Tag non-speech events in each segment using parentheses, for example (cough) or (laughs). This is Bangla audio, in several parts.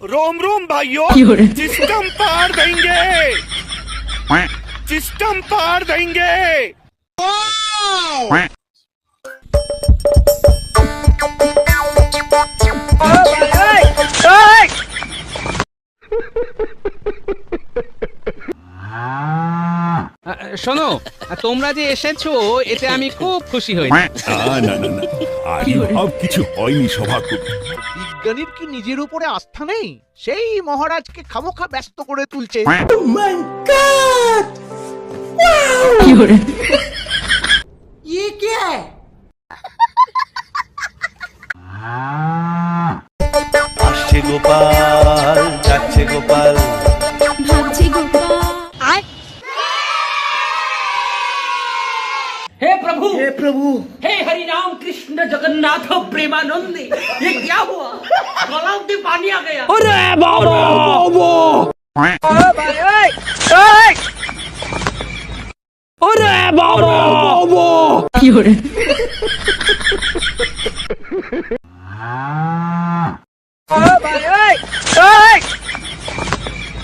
रोम रोम भाइयों सिस्टम पार देंगे सिस्टम पार देंगे শোনো তোমরা যে এসেছ এতে আমি খুব খুশি হয়েছি (laughs) না না না না আবির্ভাব কিছু হয়নি সভাকবি বিজ্ঞানীর কি নিজের উপরে আস্থা নেই? সেই মহারাজকে খামোখা ব্যস্ত করে তুলছে। আসছে গোপাল যাচ্ছে গোপাল। हे प्रभु! हे प्रभु! हे हरि राम कृष्ण जगन्नाथ प्रेमानंद ये क्या हुआ? पानी आ गया। अरे बाबा! बाबो! अरे बाबा! बाबो! क्यों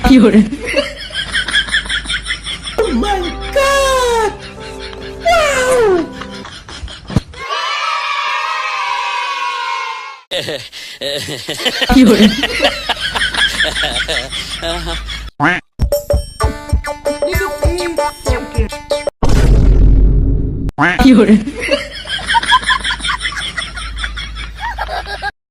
क्यों (laughs) কি হরে